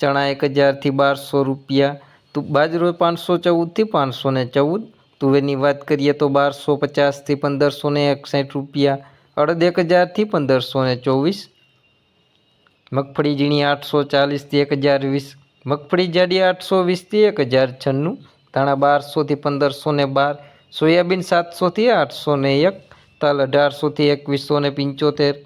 ચણા એક હજારથી બારસો રૂપિયા. તો બાજરો પાંચસો ચૌદથી પાંચસો ને ચૌદ. તુવેરની વાત કરીએ તો બારસો પચાસથી પંદરસો ને એકસઠ રૂપિયા. અડદ એક હજારથી પંદરસો ને ચોવીસ. મગફળી ઝીણી આઠસો ચાલીસથી એક હજાર વીસ. મગફળી જાડી આઠસો વીસથી એક હજાર છન્નું. ધાણા બારસોથી પંદરસો ને બાર. સોયાબીન સાતસોથી આઠસો ને એક. તલ અઢારસોથી એકવીસો ને પંચોતેર.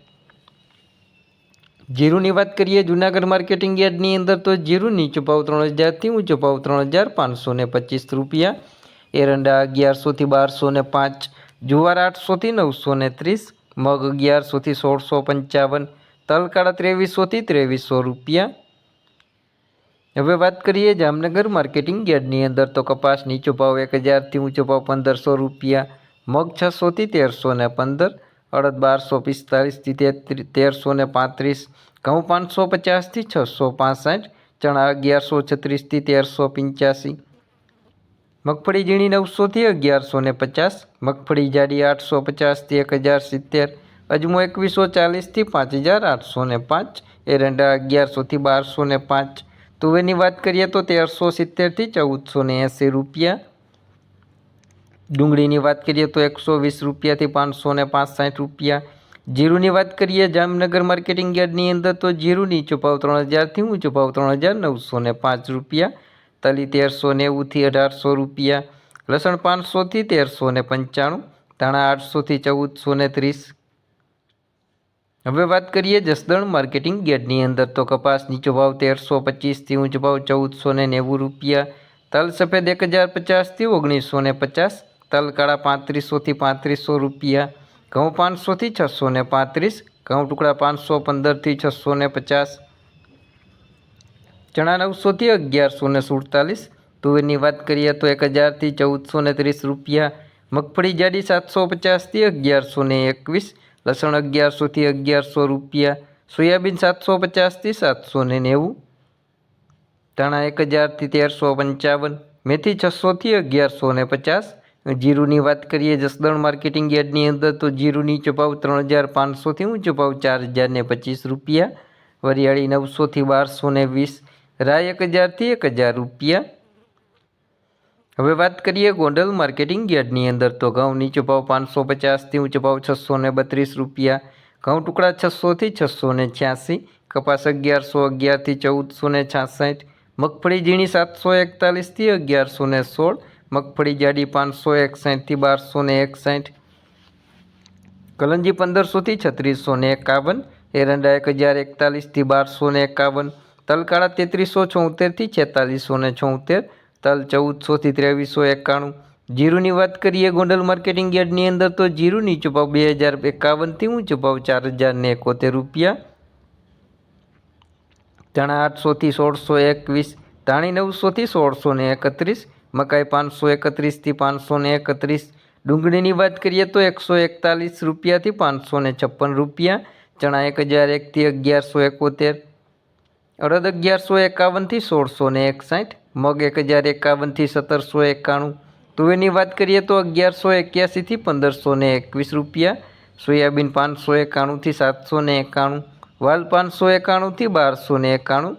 જીરુની વાત કરીએ, જુનાગઢ માર્કેટિંગ યાર્ડની અંદર તો જીરું નીચો ભાવ ત્રણ હજારથી ઊંચો ભાવ ત્રણ હજાર પાંચસો ને પચીસ રૂપિયા. એરંડા અગિયારસોથી બારસો ને પાંચ, જુવાર આઠસોથી નવસો ને ત્રીસ, મગ અગિયારસોથી સોળસો પંચાવન, તલકાળા ત્રેવીસોથી ત્રેવીસો રૂપિયા. હવે વાત કરીએ જામનગર માર્કેટિંગ યાર્ડની અંદર તો કપાસ નીચો ભાવ એક હજારથી ઊંચો ભાવ પંદરસો રૂપિયા, મગ છસોથી તેરસો ને પંદર અડદ બારસો પિસ્તાલીસથી તેરસો ને પાંત્રીસ, ઘઉં પાંચસો પચાસથી છસો પાસઠ, ચણા અગિયારસો છત્રીસથી તેરસો પંચ્યાસી, મગફળી ઝીણી નવસોથી અગિયારસો ને પચાસ, મગફળી જાડી આઠસો પચાસથી એક હજાર સિત્તેર, અજમો એકવીસો ચાલીસથી પાંચ હજાર આઠસો ને પાંચ, એરંડા અગિયારસોથી બારસો ને પાંચ. તુવેરની વાત કરીએ તો તેરસો સિત્તેરથી ચૌદસો ને એંસી રૂપિયા ડુંગળીની વાત કરીએ તો એકસો વીસ રૂપિયાથી પાંચસો ને પાંસઠ રૂપિયા. જીરુની વાત કરીએ જામનગર માર્કેટિંગ યાર્ડની અંદર તો જીરું નીચો ભાવ ત્રણ હજારથી ઊંચો ભાવ ત્રણ હજાર નવસો ને પાંચ રૂપિયા. તલી તેરસો નેવુંથી અઢારસો રૂપિયા. લસણ પાંચસોથી તેરસો ને પંચાણું. ધાણા આઠસોથી ચૌદસો ને ત્રીસ. હવે વાત કરીએ જસદણ માર્કેટિંગ યાર્ડની અંદર તો કપાસ નીચો ભાવ તેરસો પચીસથી ઊંચો ભાવ ચૌદસો ને નેવું રૂપિયા. તલ સફેદ એક હજાર પચાસથી ઓગણીસો ને પચાસ. તલકાળા પાંત્રીસોથી પાંત્રીસો રૂપિયા, ઘઉં પાંચસોથી છસો ને પાંત્રીસ, ઘઉં ટુકડા પાંચસો પંદરથી છસો ને પચાસ, ચણા નવસોથી અગિયારસો ને સુડતાલીસ, તુવેરની વાત કરીએ તો એક હજારથી ચૌદસો ને ત્રીસ રૂપિયા, મગફળી જાડી સાતસો પચાસથી અગિયારસો ને એકવીસ, લસણ અગિયારસોથી અગિયારસો રૂપિયા, સોયાબીન સાતસો પચાસથી સાતસો ને નેવું, ધાણા એક હજારથી તેરસો પંચાવન, મેથી છસોથી અગિયારસો ને પચાસ જીરુની વાત કરીએ જસદણ માર્કેટિંગ યાર્ડની અંદર, તો જીરુની ચપાવ ત્રણ હજાર પાંચસોથી ઊંચો ભાવ ચાર હજાર ને પચીસ રૂપિયા, વરિયાળી નવસોથી બારસો ને વીસ, રાય એક હજારથી એક હજાર રૂપિયા. હવે વાત કરીએ ગોંડલ માર્કેટિંગ યાર્ડની અંદર, તો ઘઉં નીચો પાંચસો પચાસથી ઊંચો ભાવ છસો ને બત્રીસ રૂપિયા, ઘઉં ટુકડા છસોથી છસો ને છ્યાસી, કપાસ અગિયારસો અગિયારથી ચૌદસો ને છાસઠ, મગફળી ઝીણી સાતસો એકતાલીસથી અગિયારસો ને સોળ મગફળી જાડી પાંચસો, એકસાઠથી બારસો ને એકસાઠ. કલંજી પંદરસોથી છત્રીસો ને એકાવન. એરંડા એક હજાર એકતાલીસથી બારસો ને એકાવન. તલકાળા તેત્રીસો છોતેરથી છેતાલીસો ને છોતેર. તલ ચૌદસોથી ત્રેવીસો એકાણું. જીરુની વાત કરીએ ગોંડલ માર્કેટિંગ યાર્ડની અંદર તો જીરુની નીચો બે હજાર એકાવનથી ઊંચો ભાવ ચાર હજાર ને એકોતેર રૂપિયા. ધણા આઠસોથી સોળસો એકવીસ. ધાણી નવસોથી સોળસો ને એકત્રીસ. મકાઈ પાંચસો એકત્રીસથી પાંચસો ને એકત્રીસ. ડુંગળીની વાત કરીએ તો એકસો એકતાલીસ રૂપિયાથી પાંચસો ને છપ્પન રૂપિયા. ચણા એક હજાર એકથી અગિયારસો એકોતેર. અડદ અગિયારસો એકાવનથી સોળસો ને એકસાઠ. મગ એક હજાર એકાવનથી સત્તરસો એકાણું. તુવેરની વાત કરીએ તો અગિયારસો એક્યાસીથી પંદરસો ને એકવીસ રૂપિયા. સોયાબીન પાંચસો એકાણુંથી સાતસો ને એકાણું. વાલ પાંચસો એકાણુંથી બારસો ને એકાણું.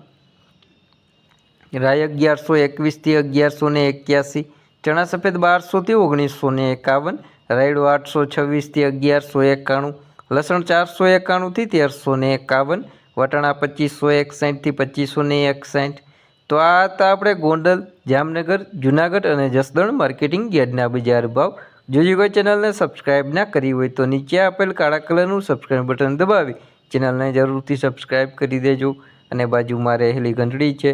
રાય અગિયારસો એકવીસથી અગિયારસો ને એક્યાસી, ચણા સફેદ બારસોથી ઓગણીસો ને એકાવન, રાયડો આઠસો છવ્વીસથી અગિયારસો એકાણું, લસણ ચારસો એકાણુંથી તેરસો ને એકાવન, વટાણા પચીસો એકસાઠથી પચીસો ને એકસાઠ. તો આ હતા આપણે ગોંડલ, જામનગર, જુનાગઢ અને જસદણ માર્કેટિંગ યાર્ડના બજાર ભાવ. જો જે કોઈ ચેનલને સબસ્ક્રાઇબ ના કરી હોય તો નીચે આપેલ કાળા કલરનું સબસ્ક્રાઇબ બટન દબાવી. ચેનલને જરૂરથી સબસ્ક્રાઇબ કરી દેજો અને બાજુમાં રહેલી ઘંટડી છે.